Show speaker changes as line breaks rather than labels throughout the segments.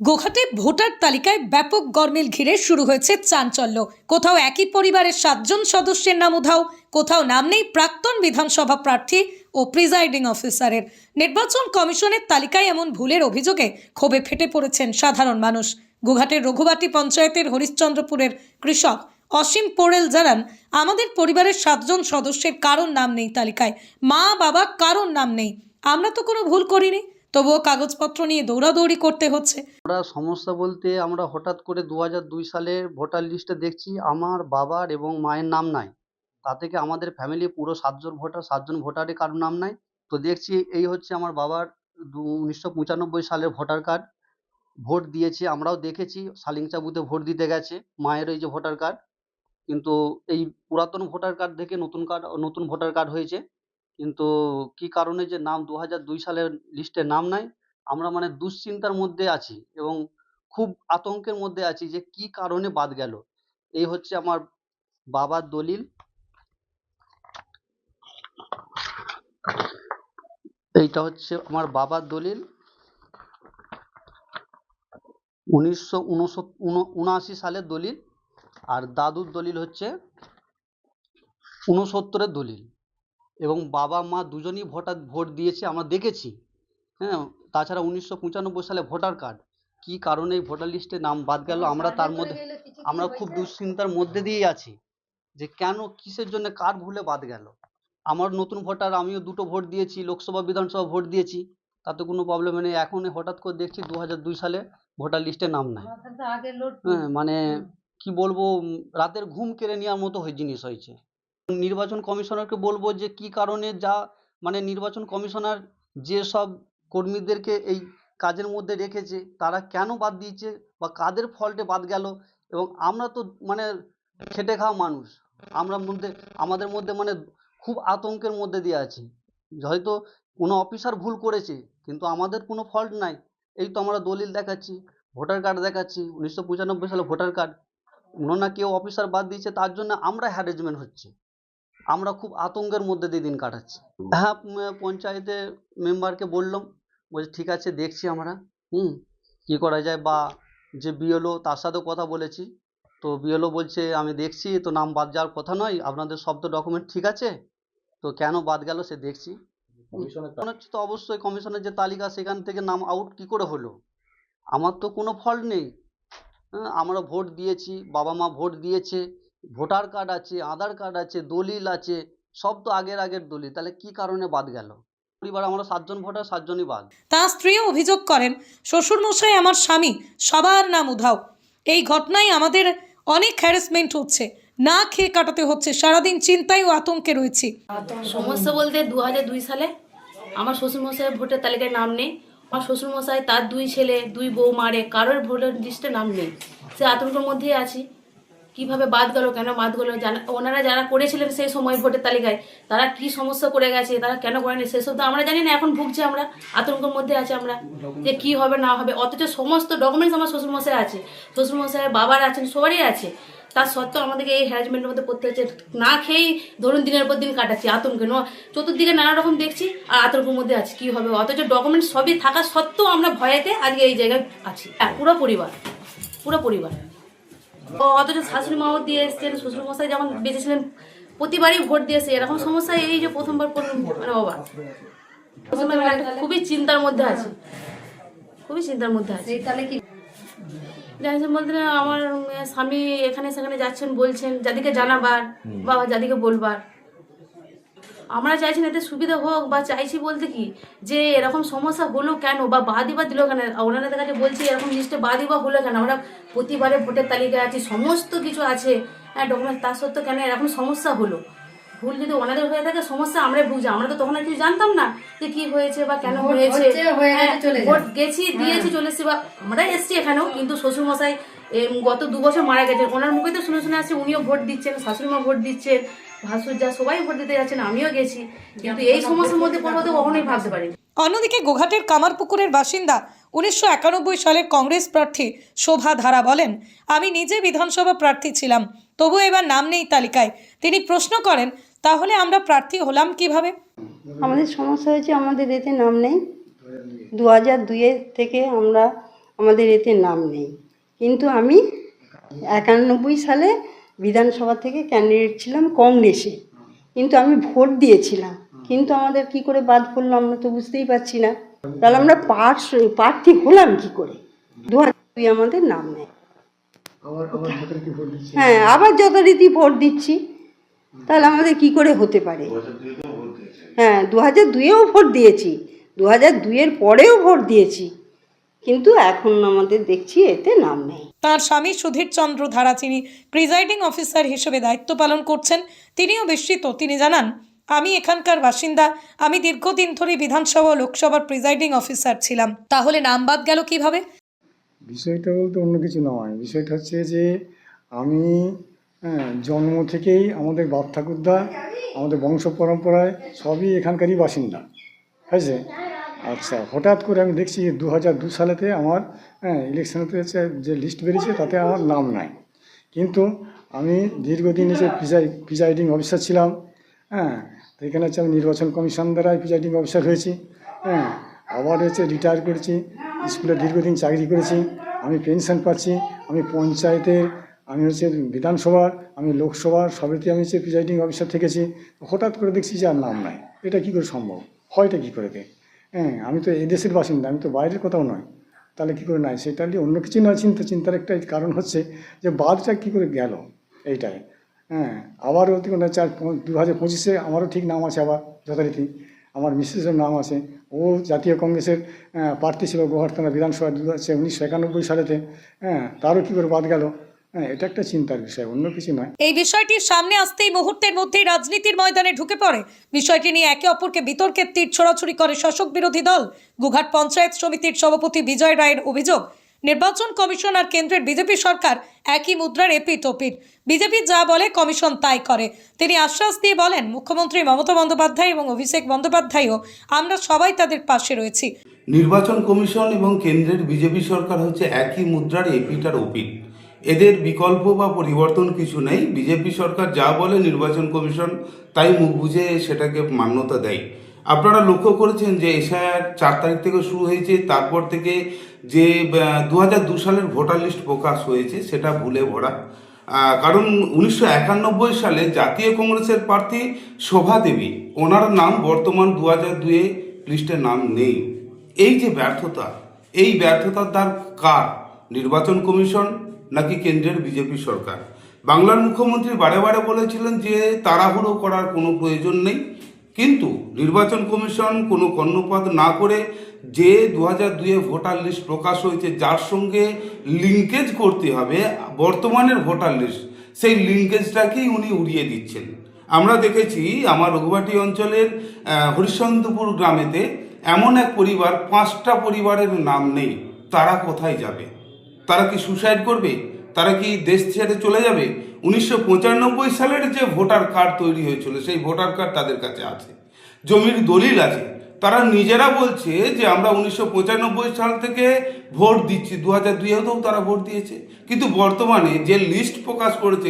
গোঘাটে voter তালিকায় ব্যাপক গরমিল ঘিরে শুরু হয়েছে চাঞ্চল্য। কোথাও একই পরিবারের সাতজন সদস্যের নাম উধাও, কোথাও নাম নেই প্রাক্তন বিধানসভা প্রার্থী ও প্রিজাইডিং অফিসারের। নির্বাচন কমিশনের তালিকায় এমন ভুলের অভিযোগে ক্ষোভে ফেটে পড়েছেন সাধারণ মানুষ। গোঘাটের রঘুবাটি পঞ্চায়েতের হরিশ্চন্দ্রপুরের কৃষক অসীম পোড়েল জানান, আমাদের পরিবারের সাতজন সদস্যের কারোর নাম নেই তালিকায়। মা, বাবা, কারোর নাম নেই। আমরা তো কোনো ভুল করিনি। তবুও কাগজপত্র নিয়ে দৌড়াদৌড়ি করতে হচ্ছে।
আমরা সমস্যা বলতে আমরা হঠাৎ করে দু দুই সালের ভোটার লিস্টে দেখছি আমার বাবার এবং মায়ের নাম নাই। তা থেকে আমাদের ফ্যামিলি পুরো সাতজন ভোটার, সাতজন ভোটারে কারোর নাম নাই। তো দেখছি এই হচ্ছে আমার বাবার উনিশশো পঁচানব্বই সালের ভোটার কার্ড। ভোট দিয়েছে, আমরাও দেখেছি সালিংচা বুথে ভোট দিতে গেছে, মায়ের ওই যে ভোটার কার্ড। কিন্তু এই পুরাতন ভোটার কার্ড থেকে নতুন কার্ড, নতুন ভোটার কার্ড হয়েছে। কিন্তু কি কারণে যে নাম দু হাজার দুই সালের লিস্টে নাম নাই? আমরা মানে দুশ্চিন্তার মধ্যে আছি এবং খুব আতঙ্কের মধ্যে আছি যে কি কারণে বাদ গেল। এই হচ্ছে আমার বাবার দলিল। এইটা হচ্ছে আমার বাবার দলিল। উনিশশো উনআশি সালের দলিল। আর দাদুর দলিল হচ্ছে উনসত্তরের দলিল। এবং বাবা মা দুজনই ভোটার ভোট দিয়েছে আমরা দেখেছি। হ্যাঁ তাছাড়া উনিশশো পঁচানব্বই সালে ভোটার কার্ড। কি কারণে ভোটার লিস্টে নাম বাদ গেল? আমরা তার মধ্যে আমরা খুব দুশ্চিন্তার মধ্যে দিয়েই আছি যে কেন কিসের জন্য কার ভুলে বাদ গেল? আমার নতুন ভোটার আমিও দুটো ভোট দিয়েছি লোকসভা বিধানসভা ভোট দিয়েছি। তাতে কোনো প্রবলেম নেই। এখন হঠাৎ করে দেখছি দু হাজার দুই সালে ভোটার লিস্টে নাম নাই। হ্যাঁ মানে কি বলব রাতের ঘুম কেড়ে নেওয়ার মতো জিনিস হয়েছে। নির্বাচন কমিশনারকে বলব যে, কি কারণে যা মানে নির্বাচন কমিশনার যে সব কর্মীদেরকে এই কাজের মধ্যে রেখেছে, তারা কেন বাদ দিয়েছে বা কাদের ফল্টে বাদ গেল? এবং আমরা তো মানে খেটে খাওয়া মানুষ। আমরা মধ্যে, আমাদের মধ্যে মানে খুব আতঙ্কের মধ্যে দিয়ে আছি। হয়তো কোনো অফিসার ভুল করেছে, কিন্তু আমাদের কোনো ফল্ট নাই। এই তো আমরা দলিল দেখাচ্ছি, ভোটার কার্ড দেখাচ্ছি, উনিশশো পঁচানব্বই সালে ভোটার কার্ড। না কেউ অফিসার বাদ দিয়েছে, তার জন্য আমরা হ্যারেসমেন্ট হচ্ছে। আমরা খুব আতঙ্কের মধ্যে দিয়ে দিন কাটাচ্ছি। হ্যাঁ পঞ্চায়েতের মেম্বারকে বললাম বলছে ঠিক আছে দেখছি আমরা হুম কী করা যায়। বা যে বিএলও তার সাথেও কথা বলেছি। তো বিএলও বলছে আমি দেখছি তো নাম বাদ যাওয়ার কথা নয় আপনাদের সব তো ডকুমেন্ট ঠিক আছে তো কেন বাদ গেল সে দেখছি। মনে হচ্ছে তো অবশ্যই কমিশনের যে তালিকা সেখান থেকে নাম আউট কি করে হলো? আমার তো কোনো ফল্ট নেই। হ্যাঁ আমরা ভোট দিয়েছি বাবা মা ভোট দিয়েছে ভোটার কার্ড আছে আধার কার্ড আছে দলিল আছে সব তো আগের আগের দলিল। তাহলে কি কারণে বাদ গেল? পরিবার আমরা সাতজন ভোটার সাতজনই বাদ।
তার স্ত্রীও অভিযোগ করেন শ্বশুরমশাই আমার স্বামী সবার নাম উধাও। এই ঘটনায় আমাদের অনেক হ্যারাসমেন্ট হচ্ছে। না খেয়ে কাটাতে হচ্ছে। সারাদিন চিন্তায় ও আতঙ্কে রয়েছি।
সমস্যা বলতে দু হাজার দুই সালে আমার শ্বশুরমশাইয়ের ভোটার তালিকায় নাম নেই। আমার শ্বশুরমশাই তার দুই ছেলে দুই বউ মারে কারোর ভোটার লিস্টে নাম নেই। সে আতঙ্কের মধ্যেই আছি। কীভাবে বাদ গেল, কেন বাদ গেল ওনারা যারা করেছিলেন সেই সময় ভোটের তালিকায়, তারা কি সমস্যা করে গেছে, তারা কেন করেনি সেসব তো আমরা জানি না, এখন ভুগছি আমরা, আতঙ্কের মধ্যে আছি আমরা, যে কি হবে, না হবে, অথচ সমস্ত ডকুমেন্টস আমার শ্বশুরমশাই আছে শ্বশুরমশাই বাবার আছেন, সবারই আছে তার সত্ত্বেও আমাদেরকে এই হ্যারাসমেন্টের মধ্যে পড়তে হচ্ছে, না খেয়েই ধরুন দিনের পর দিন কাটাচ্ছি, আতঙ্কে ন চতুর্দিকে নানা রকম দেখছি আর আতঙ্কের মধ্যে আছি, কি হবে, অথচ ডকুমেন্ট সবই থাকা সত্ত্বেও আমরা ভয়েতে আজকে এই জায়গায় আছি হ্যাঁ পুরো পরিবার পুরো পরিবার। অথচ শাশুড়ি মাও দিয়ে এসছেন শ্বশুর মশাই যেমন বেঁচেছিলেন প্রতিবারই ভোট দিয়েছে এরকম সমস্যা এই যে প্রথমবার করুন মানে বাবা। প্রথমে একটা খুবই চিন্তার মধ্যে আছে। খুবই চিন্তার মধ্যে আছে। তাহলে কি? জানিয়েছেন বলতে না, আমার স্বামী এখানে সেখানে যাচ্ছেন বলছেন যাদিকে জানাবার বা যাদিকে বলবার। আমরা চাইছি না এতে সুবিধা হোক বা চাইছি বলতে কি যে এরকম সমস্যা হলো কেন বা বাদই বা দিল কেন? ওনাদের কাছে বলছি এরকম লিস্টে বাদই বা হলো কেন? আমরা প্রতিবারে ভোটের তালিকায় আছি সমস্ত কিছু আছে। হ্যাঁ ডকুমেন্ট তার সত্ত্বেও কেন এরকম সমস্যা হলো? ভুল যদি ওনাদের হয়ে থাকে সমস্যা আমরাই ভুগছি আমরা তো তখন আর কিছু জানতাম না যে কি হয়েছে বা কেন হয়েছে। হ্যাঁ, ভোট গেছি দিয়েছি চলে এসেছি বা আমরা এসেছি এখানেও কিন্তু শ্বশুরমশাই গত দু বছর মারা গেছেন। ওনার মুখে তো শুনে শুনে আসছে উনিও ভোট দিচ্ছেন শাশুড়িমা ভোট দিচ্ছেন। ভাসুর যা সবাই ভোট দিতে যাচ্ছেন আমিও গেছি। কিন্তু এই সমস্যার মধ্যে পড়ব তো কখনোই ভাবতে পারিনি।
অন্যদিকে গোঘাটের কামারপুকুরের বাসিন্দা উনিশশো একানব্বই সালের কংগ্রেস প্রার্থী শোভা ধারা বলেন আমি নিজে বিধানসভা প্রার্থী ছিলাম তবু এবার নাম নেই তালিকায়। তিনি প্রশ্ন করেন তাহলে আমরা প্রার্থী হলাম কীভাবে?
আমাদের সমস্যা হয়েছে আমাদের এতে নাম নেই। দু হাজার দুইয়ের থেকে আমরা আমাদের এতে নাম নেই। কিন্তু আমি একানব্বই সালে বিধানসভা থেকে ক্যান্ডিডেট ছিলাম কংগ্রেসে। কিন্তু আমি ভোট দিয়েছিলাম। কিন্তু আমাদের কি করে বাদ পড়ল আমরা তো বুঝতেই পারছি না। তাহলে আমরা পার্স প্রার্থী হলাম কি করে? দু হাজার দুই আমাদের নাম নেয়। হ্যাঁ আবার যথারীতি ভোট দিচ্ছি। তাহলে আমাদের কি করে হতে পারে? হ্যাঁ দু হাজার দুইয়েও ভোট দিয়েছি। দু হাজার দুইয়ের পরেও ভোট দিয়েছি। কিন্তু এখন আমাদের দেখছি এতে নাম নেই।
তার স্বামী সুধীর চন্দ্র ধারা যিনি প্রিজাইডিং অফিসার হিসেবে দায়িত্ব পালন করছেন তিনিও বিস্মিত। তিনি জানান আমি এখানকার বাসিন্দা। আমি দীর্ঘদিন ধরে বিধানসভা লোকসভার প্রিজাইডিং অফিসার ছিলাম। তাহলে নাম বাদ গেল কীভাবে?
বিষয়টা বলতে অন্য কিছু নয়। বিষয়টা হচ্ছে যে আমি হ্যাঁ, জন্ম থেকেই আমাদের বাপ ঠাকুরদা আমাদের বংশ পরম্পরায় সবই এখানকারই বাসিন্দা। হয়েছে? আচ্ছা হঠাৎ করে আমি দেখছি দু হাজার দু সালেতে আমার হ্যাঁ ইলেকশনেতে হচ্ছে, যে লিস্ট বেরিয়েছে তাতে আমার নাম নাই। কিন্তু আমি দীর্ঘদিন হচ্ছে প্রিজাই প্রিজাইডিং অফিসার ছিলাম হ্যাঁ তো এখানে হচ্ছে আমি নির্বাচন কমিশন দ্বারাই প্রিজাইডিং অফিসার হয়েছি হ্যাঁ আবার হচ্ছে রিটায়ার করেছি, স্কুলে দীর্ঘদিন চাকরি করেছি, আমি পেনশন পাচ্ছি, আমি পঞ্চায়েতের, আমি হচ্ছে বিধানসভার, আমি লোকসভার, সবেতে আমি হচ্ছে প্রিজাইডিং অফিসার থেকেছি হঠাৎ করে দেখছি যে আর নাম নাই। এটা কী করে সম্ভব? হয়টা কী করে কে? হ্যাঁ আমি তো এদেশের বাসিন্দা, আমি তো বাইরের কোথাও নয়। তাহলে কী করে নাই? সেটা নিয়ে অন্য কিছু নয় চিন্তা, চিন্তার একটা কারণ হচ্ছে যে বাদটা কী করে গেল এইটাই। হ্যাঁ আবারও চার দু হাজার পঁচিশে আমারও ঠিক নাম আছে আবার, যথারীতি। আমার মিসেসের নাম আছে। ও জাতীয় কংগ্রেসের প্রার্থী ছিল গোহারতানা বিধানসভা দু হাজার উনিশশো একানব্বই সালেতে হ্যাঁ তারও কী করে বাদ গেল? হ্যাঁ এটা একটা চিন্তার বিষয় অন্য কিছু নয়।
এই বিষয়টি সামনে আসতেই মুহূর্তের মধ্যেই রাজনীতির ময়দানে ঢুকে পড়ে। বিষয়টি নিয়ে একে অপরকে বিতর্কের তীর ছোড়াছুড়ি করে শাসক বিরোধী দল গুঘাট পঞ্চায়েত সমিতির সভাপতি বিজয় রায়ের অভিযোগ। নির্বাচন কমিশন আর কেন্দ্রের বিজেপি সরকার একই মুদ্রার এপিট ওপিট বিজেপি যা বলে কমিশন তাই করে। তিনি আশ্বাস দিয়ে বলেন মুখ্যমন্ত্রী মমতা বন্দ্যোপাধ্যায় এবং অভিষেক বন্দ্যোপাধ্যায়ও আমরা সবাই তাদের পাশে রয়েছি।
নির্বাচন কমিশন এবং কেন্দ্রের বিজেপি সরকার হচ্ছে একই মুদ্রার এপিট আর ওপিট এদের বিকল্প বা পরিবর্তন কিছু নেই। বিজেপি সরকার যা বলে নির্বাচন কমিশন তাই মুখ বুঝে সেটাকে মান্যতা দেয়। আপনারা লক্ষ্য করেছেন যে এশায়ার চার তারিখ থেকে শুরু হয়েছে, তারপর থেকে যে দু সালের ভোটার লিস্ট প্রকাশ হয়েছে সেটা ভুলে ভরা। কারণ উনিশশো একানব্বই সালে জাতীয় কংগ্রেসের প্রার্থী শোভা দেবী, ওনার নাম বর্তমান দু হাজার দুয়ে লিস্টে নাম নেই। এই যে ব্যর্থতা, এই ব্যর্থতার দ্বার কার? নির্বাচন কমিশন নাকি কেন্দ্রের বিজেপি সরকার? বাংলার মুখ্যমন্ত্রী বারে বারে বলেছিলেন যে তাড়াহুড়ো করার কোনো প্রয়োজন নেই। কিন্তু নির্বাচন কমিশন কোনো কর্ণপাত না করে যে দু হাজার দুয়ে ভোটার লিস্ট প্রকাশ হয়েছে, যার সঙ্গে লিঙ্কেজ করতে হবে, বর্তমানের ভোটার লিস্ট, সেই লিঙ্কেজটাকেই উনি উড়িয়ে দিচ্ছেন। আমরা দেখেছি আমার রঘুবাটি অঞ্চলের হরিশ্চন্দ্রপুর গ্রামেতে এমন এক পরিবার, পাঁচটা পরিবারের নাম নেই, তারা কোথায় যাবে? তারা কি সুসাইড করবে? তারা কি দেশ ছেড়ে চলে যাবে? উনিশশো পঁচানব্বই সালের যে ভোটার কার্ড তৈরি হয়েছিল, সেই ভোটার কার্ড তাদের কাছে আছে। জমির দলিল আছে। তারা নিজেরা বলছে যে আমরা উনিশশো পঁচানব্বই সাল থেকে ভোট দিচ্ছি। দু হাজার দুইয়েতেও তারা ভোট দিয়েছে। কিন্তু বর্তমানে যে লিস্ট প্রকাশ করেছে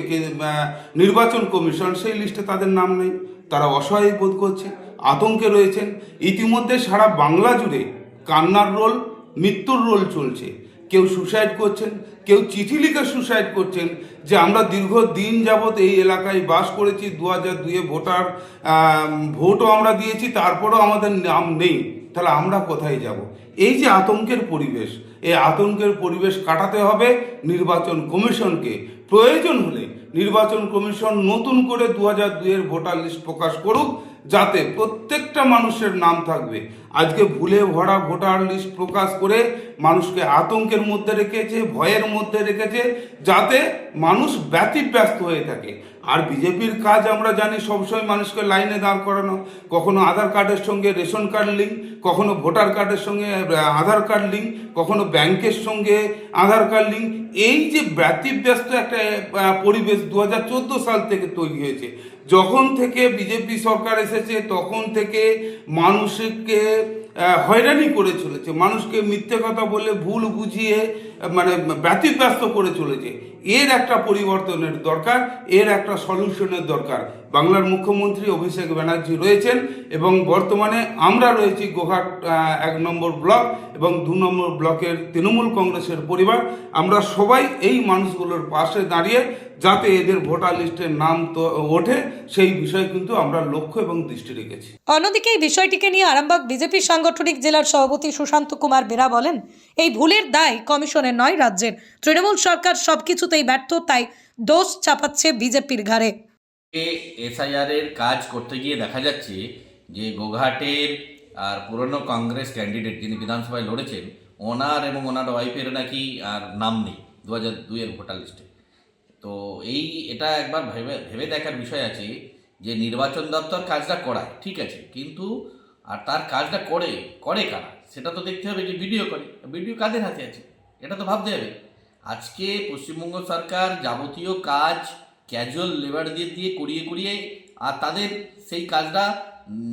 নির্বাচন কমিশন, সেই লিস্টে তাদের নাম নেই। তারা অসহায় বোধ করছে। আতঙ্কে রয়েছেন। ইতিমধ্যে সারা বাংলা জুড়ে কান্নার রোল, মৃত্যুর রোল চলছে। কেউ সুসাইড করছেন, কেউ চিঠি লিখে সুসাইড করছেন যে আমরা দীর্ঘ দিন যাবৎ এই এলাকায় বাস করেছি দু হাজার দুয়ে ভোটার ভোটও আমরা দিয়েছি, তারপরেও আমাদের নাম নেই। তাহলে আমরা কোথায় যাব? এই যে আতঙ্কের পরিবেশ, এই আতঙ্কের পরিবেশ কাটাতে হবে নির্বাচন কমিশনকে। প্রয়োজন হলে নির্বাচন কমিশন নতুন করে দু হাজার দুইয়ের ভোটার লিস্ট প্রকাশ করুক, যাতে প্রত্যেকটা মানুষের নাম থাকবে। আজকে ভুলে ভরা ভোটার লিস্ট প্রকাশ করে মানুষকে আতঙ্কের মধ্যে রেখেছে, ভয়ের মধ্যে রেখেছে, যাতে মানুষ ব্যতিব্যস্ত হয়ে থাকে। আর বিজেপির কাজ আমরা জানি সবসময় মানুষকে লাইনে দাঁড় করানো। কখনো আধার কার্ডের সঙ্গে রেশন কার্ড লিঙ্ক, কখনো ভোটার কার্ডের সঙ্গে আধার কার্ড লিঙ্ক, কখনো ব্যাংকের সঙ্গে আধার কার্ড লিঙ্ক। এই যে ব্যতিব্যস্ত একটা পরিবেশ দু হাজার চোদ্দ সাল থেকে তৈরি হয়েছে। যখন থেকে বিজেপি সরকার এসেছে, তখন থেকে মানুষকে হয়রানি করে চলেছে। মানুষকে মিথ্যে কথা বলে ভুল বুঝিয়ে মানে ব্যতিব্যস্ত করে চলেছে। এর একটা পরিবর্তনের দরকার এর একটা সলিউশনের দরকার। বাংলার মুখ্যমন্ত্রী অভিষেক ব্যানার্জি রয়েছেন এবং বর্তমানে আমরা রয়েছি গোঘাট এক নম্বর ব্লক এবং দু নম্বর ব্লকের তৃণমূল কংগ্রেসের পরিবার। আমরা সবাই এই মানুষগুলোর পাশে দাঁড়িয়ে যাতে এদের ভোটার লিস্টের নাম তো ওঠে, সেই বিষয়ে কিন্তু আমরা লক্ষ্য এবং দৃষ্টি রেখেছি।
অন্যদিকে এই বিষয়টিকে নিয়ে আরামবাগ বিজেপি সাংগঠনিক জেলার সভাপতি সুশান্ত কুমার বেরা বলেন, এই ভুলের দায় কমিশনের নয়, রাজ্যের। তৃণমূল সরকার সবকিছুতেই ব্যর্থ, তাই দোষ চাপাচ্ছে বিজেপির ঘাড়ে।
এসআইআর এর কাজ করতে গিয়ে দেখা যাচ্ছে যে গোঘাটের আর পুরনো কংগ্রেস ক্যান্ডিডেট যিনি বিধানসভায় লড়েছেন, ওনার এবং ওনার ওয়াইফের নাকি আর নাম নেই দু হাজার দুইয়ের ভোটার লিস্টে। তো এই এটা একবার ভেবে ভেবে দেখার বিষয় আছে যে নির্বাচন দপ্তর কাজটা করায়, ঠিক আছে, কিন্তু আর তার কাজটা করে করে কারা? সেটা তো দেখতে হবে যে ভিডিও করে, ভিডিও কাদের হাতে আছে? এটা তো ভাবতে হবে। আজকে পশ্চিমবঙ্গ সরকার যাবতীয় কাজ ক্যাজুয়াল লেবার দিয়ে দিয়ে করিয়ে করিয়ে, আর তাদের সেই কাজটা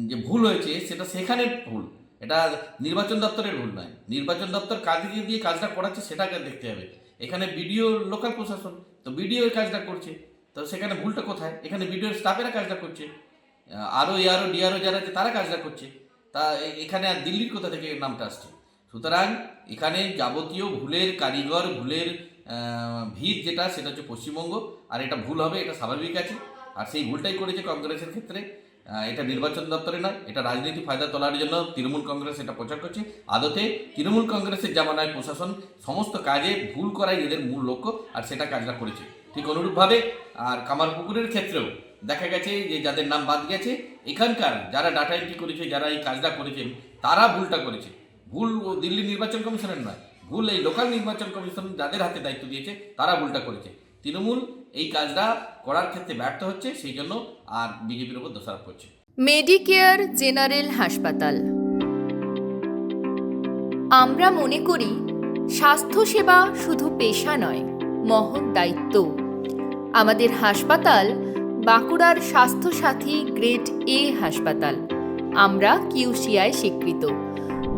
যে ভুল হয়েছে, সেটা সেখানে ভুল। এটা নির্বাচন দপ্তরের ভুল নয়। নির্বাচন দপ্তর কাজ দিয়ে দিয়ে কাজটা করাচ্ছে, সেটাকে দেখতে হবে। এখানে বিডিও লোকাল প্রশাসন, তো বিডিও এই কাজটা করছে। তো সেখানে ভুলটা কোথায়? এখানে বিডিও স্টাফেরা কাজটা করছে। আরও এআরও ডিআরও যারা আছে, তারা কাজটা করছে। তা এখানে আর দিল্লির কোথা থেকে নামটা আসছে? সুতরাং এখানে যাবতীয় ভুলের কারিগর, ভুলের ভিত যেটা, সেটা হচ্ছে পশ্চিমবঙ্গ, আর এটা ভুল হবে, এটা স্বাভাবিক আছে। আর সেই ভুলটাই করেছে কংগ্রেসের ক্ষেত্রে। এটা নির্বাচন দপ্তরে নয়, এটা রাজনীতি ফায়দা তোলার জন্য তৃণমূল কংগ্রেস এটা প্রচার করছে। আদতে তৃণমূল কংগ্রেসের জামানায় প্রশাসন সমস্ত কাজে ভুল করাই এদের মূল লক্ষ্য, আর সেটা কাজটা করেছে। ঠিক অনুরূপভাবে, আর কামারপুকুরের ক্ষেত্রেও দেখা গেছে যে যাদের নাম বাদ গেছে, এখানকার যারা ডাটা এন্ট্রি করেছে, যারা এই কাজটা করেছেন, তারা ভুলটা করেছে। ভুল দিল্লি নির্বাচন কমিশনের নয় ভুল এই লোকাল নির্বাচন কমিশন যাদের হাতে দায়িত্ব দিয়েছে, তারা ভুলটা করেছে। তৃণমূল এই কাজটা করার ক্ষেত্রে ব্যর্থ হচ্ছে, সেই জন্য আর বিজেপির উপর দোষারোপ করছে।
মেডিকেয়ার জেনারেল হাসপাতাল আমরা মনে করি স্বাস্থ্যসেবা শুধু পেশা নয়, মহৎ দায়িত্ব। আমাদের হাসপাতাল বাঁকুড়ার স্বাস্থ্যসাথী গ্রেড এ হাসপাতাল। আমরা কিউসিআই স্বীকৃত।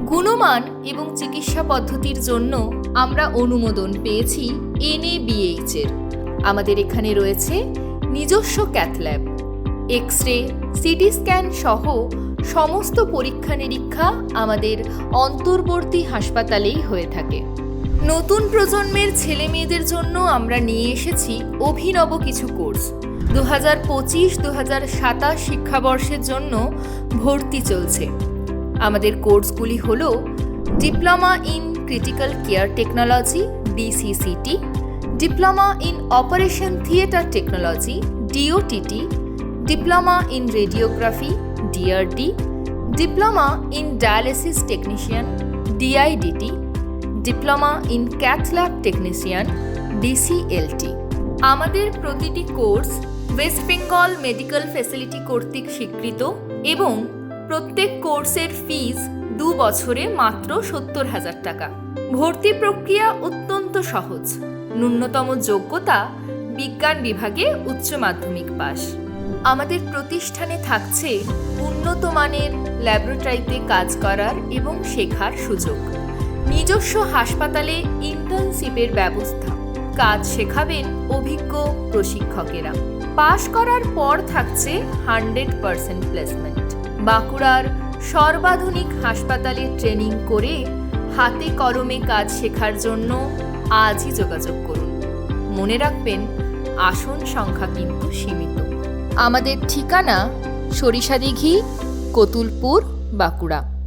গুণমান এবং চিকিৎসা পদ্ধতির জন্য আমরা অনুমোদন পেয়েছি এনএবিএইচ এর। আমাদের এখানে রয়েছে নিজস্ব cath lab X ray CT scan সহ সমস্ত পরীক্ষা নিরীক্ষা আমাদের অন্তর্বর্তী হাসপাতালেই হয়ে থাকে। নতুন প্রজন্মের ছেলে মেয়েদের জন্য আমরা নিয়ে এসেছি অভিনব কিছু কোর্স। দু হাজার পঁচিশ দু হাজার সাতাশ শিক্ষাবর্ষের জন্য ভর্তি চলছে। আমাদের কোর্সগুলি হল diploma in critical care technology DCCT diploma in operation theatre technology DOTT diploma in radiography DRD diploma in dialysis technician DIDT diploma in cath lab technician DCLT আমাদের প্রতিটি course West Bengal medical facility কর্তৃক স্বীকৃত এবং প্রত্যেক কোর্সের ফিজ দু বছরে মাত্র সত্তর হাজার টাকা। ভর্তি প্রক্রিয়া অত্যন্ত সহজ। ন্যূনতম যোগ্যতা বিজ্ঞান বিভাগে উচ্চ মাধ্যমিক পাস আমাদের প্রতিষ্ঠানে থাকছে উন্নত মানের ল্যাবরেটরিতে কাজ করার এবং শেখার সুযোগ। নিজস্ব হাসপাতালে ইন্টার্নশিপের ব্যবস্থা। কাজ শেখাবেন অভিজ্ঞ প্রশিক্ষকেরা। পাশ করার পর থাকছে হান্ড্রেড পার্সেন্ট প্লেসমেন্ট। বাঁকুড়ার সর্বাধুনিক হাসপাতালে ট্রেনিং করে হাতে কলমে কাজ শেখার জন্য আজই যোগাযোগ করুন। মনে রাখবেন, আসন সংখ্যা কিন্তু সীমিত। আমাদের ঠিকানা সরিষাদিঘি, কতুলপুর, বাঁকুড়া।